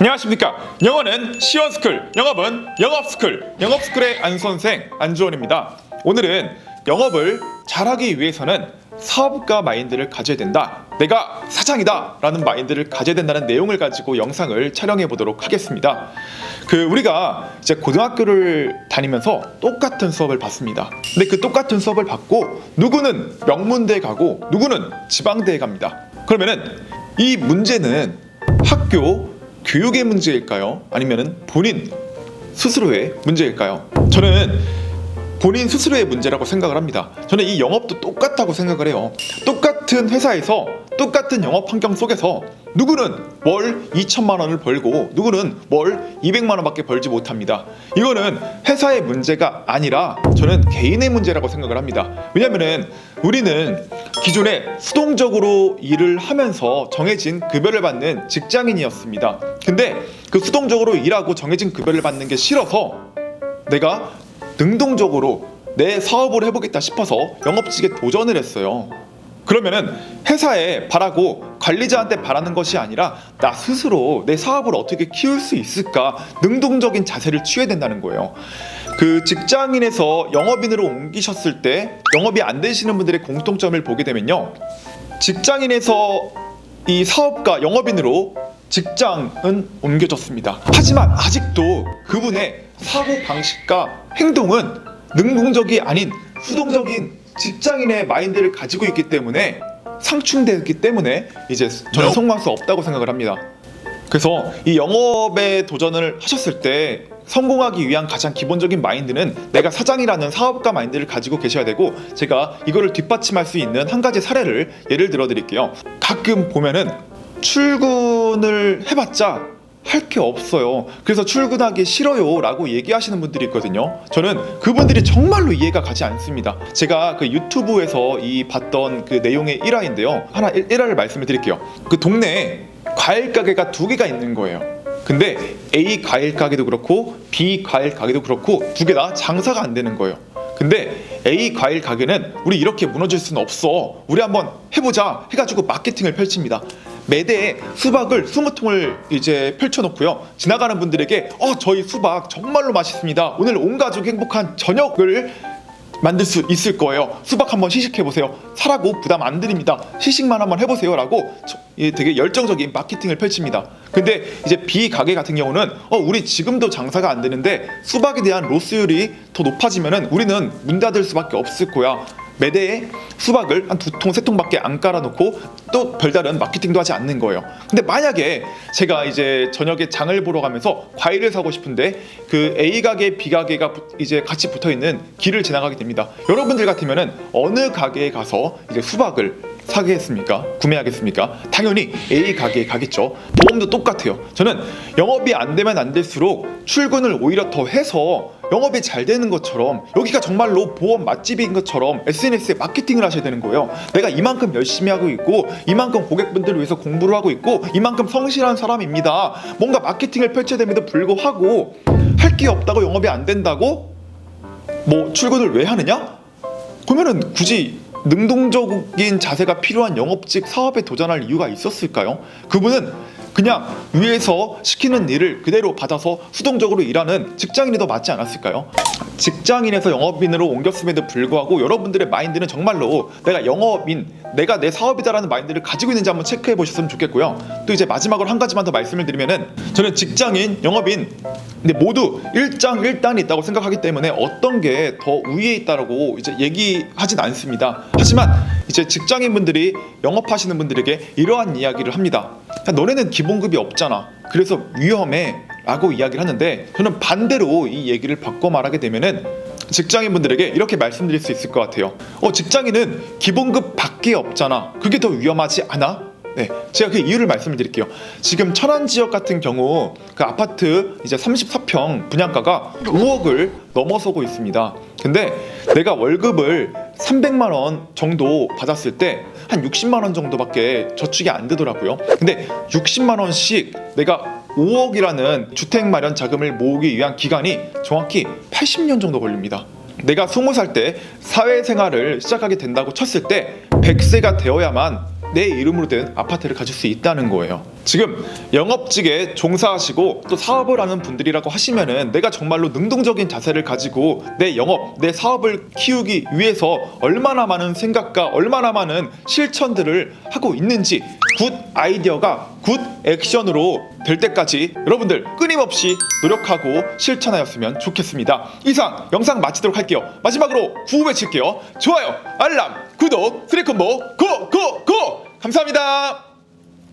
안녕하십니까. 영어는 시원스쿨 영업은 영업스쿨 영업스쿨의 안 선생 안주원입니다. 오늘은 영업을 잘하기 위해서는 사업가 마인드를 가져야 된다 내가 사장이다 라는 마인드를 가져야 된다는 내용을 가지고 영상을 촬영해 보도록 하겠습니다 그 우리가 이제 고등학교를 다니면서 똑같은 수업을 받습니다 근데 그 똑같은 수업을 받고 누구는 명문대에 가고 누구는 지방대에 갑니다 그러면은 이 문제는 학교 교육의 문제일까요? 아니면은 본인 스스로의 문제일까요? 저는 본인 스스로의 문제라고 생각을 합니다. 저는 이 영업도 똑같다고 생각을 해요. 똑같 은 회사에서 똑같은 영업 환경 속에서 누구는 월 2천만 원을 벌고 누구는 월 200만 원밖에 벌지 못합니다. 이거는 회사의 문제가 아니라 저는 개인의 문제라고 생각을 합니다. 왜냐면은 우리는 기존에 수동적으로 일을 하면서 정해진 급여를 받는 직장인이었습니다. 근데 그 수동적으로 일하고 정해진 급여를 받는 게 싫어서 내가 능동적으로 내 사업을 해보겠다 싶어서 영업직에 도전을 했어요. 그러면은 회사에 바라고 관리자한테 바라는 것이 아니라 나 스스로 내 사업을 어떻게 키울 수 있을까 능동적인 자세를 취해야 된다는 거예요. 그 직장인에서 영업인으로 옮기셨을 때 영업이 안 되시는 분들의 공통점을 보게 되면요. 직장인에서 이 사업가 영업인으로 직장은 옮겨졌습니다. 하지만 아직도 그분의 사고 방식과 행동은 능동적이 아닌 수동적인 직장인의 마인드를 가지고 있기 때문에 상충되기 때문에 이제 저는 성공할 수 없다고 생각을 합니다. 그래서 이 영업에 도전을 하셨을 때 성공하기 위한 가장 기본적인 마인드는 내가 사장이라는 사업가 마인드를 가지고 계셔야 되고 제가 이거를 뒷받침할 수 있는 한 가지 사례를 예를 들어 드릴게요. 가끔 보면은 출근을 해봤자 할 게 없어요. 그래서 출근하기 싫어요 라고 얘기하시는 분들이 있거든요. 저는 그분들이 정말로 이해가 가지 않습니다. 제가 그 유튜브에서 이 봤던 그 내용의 일화인데요. 하나 일- 일화를 말씀을 드릴게요. 그 동네에 과일 가게가 두 개가 있는 거예요. 근데 A 과일 가게도 그렇고 B 과일 가게도 그렇고 두 개 다 장사가 안 되는 거예요. 근데 A 과일 가게는 우리 이렇게 무너질 수는 없어. 우리 한번 해보자 해가지고 마케팅을 펼칩니다. 매대에 수박을 20통을 이제 펼쳐놓고요. 지나가는 분들에게 어 저희 수박 정말로 맛있습니다. 오늘 온 가족 행복한 저녁을 만들 수 있을 거예요. 수박 한번 시식해 보세요. 사라고 부담 안 드립니다. 시식만 한번 해보세요라고 되게 열정적인 마케팅을 펼칩니다. 근데 이제 B 가게 같은 경우는 어 우리 지금도 장사가 안 되는데 수박에 대한 로스율이 더 높아지면은 우리는 문 닫을 수밖에 없을 거야. 매대에 수박을 한 두 통, 세 통밖에 안 깔아놓고 또 별다른 마케팅도 하지 않는 거예요. 근데 만약에 제가 이제 저녁에 장을 보러 가면서 과일을 사고 싶은데 그 A 가게, B 가게가 부- 이제 같이 붙어 있는 길을 지나가게 됩니다. 여러분들 같으면은 어느 가게에 가서 이제 수박을 사겠습니까? 구매하겠습니까? 당연히 A 가게에 가겠죠. 보험도 똑같아요. 저는 영업이 안 되면 안 될수록 출근을 오히려 더 해서 영업이 잘 되는 것처럼 여기가 정말로 보험 맛집인 것처럼 SNS에 마케팅을 하셔야 되는 거예요. 내가 이만큼 열심히 하고 있고 이만큼 고객분들을 위해서 공부를 하고 있고 이만큼 성실한 사람입니다. 뭔가 마케팅을 펼쳐야 됨에도 불구하고 할 게 없다고 영업이 안 된다고 뭐 출근을 왜 하느냐? 그러면은 굳이 능동적인 자세가 필요한 영업직 사업에 도전할 이유가 있었을까요? 그분은 그냥 위에서 시키는 일을 그대로 받아서 수동적으로 일하는 직장인이 더 맞지 않았을까요? 직장인에서 영업인으로 옮겼음에도 불구하고 여러분들의 마인드는 정말로 내가 영업인, 내가 내 사업이다라는 마인드를 가지고 있는지 한번 체크해 보셨으면 좋겠고요. 또 이제 마지막으로 한 가지만 더 말씀을 드리면은 저는 직장인, 영업인 근데 모두 일장일단이 있다고 생각하기 때문에 어떤 게 더 우위에 있다라고 이제 얘기하진 않습니다. 하지만 이제 직장인분들이 영업하시는 분들에게 이러한 이야기를 합니다. 야, 너네는 기본급이 없잖아. 그래서 위험해. 라고 이야기를 하는데 저는 반대로 이 얘기를 바꿔 말하게 되면은 직장인분들에게 이렇게 말씀드릴 수 있을 것 같아요. 어, 직장인은 기본급 밖에 없잖아. 그게 더 위험하지 않아? 네, 제가 그 이유를 말씀을 드릴게요. 지금 천안 지역 같은 경우 그 아파트 이제 34평 분양가가 5억을 넘어서고 있습니다. 근데 내가 월급을 300만 원 정도 받았을 때 한 60만 원 정도밖에 저축이 안 되더라고요. 근데 60만 원씩 내가 5억이라는 주택 마련 자금을 모으기 위한 기간이 정확히 80년 정도 걸립니다. 내가 20살 때 사회생활을 시작하게 된다고 쳤을 때 100세가 되어야만 내 이름으로 된 아파트를 가질 수 있다는 거예요. 지금 영업직에 종사하시고 또 사업을 하는 분들이라고 하시면은 내가 정말로 능동적인 자세를 가지고 내 영업, 내 사업을 키우기 위해서 얼마나 많은 생각과 얼마나 많은 실천들을 하고 있는지 굿 아이디어가 굿 액션으로 될 때까지 여러분들 끊임없이 노력하고 실천하였으면 좋겠습니다. 이상 영상 마치도록 할게요. 마지막으로 구호 외칠게요. 좋아요, 알람, 구독, 트리콤보 고고고 감사합니다.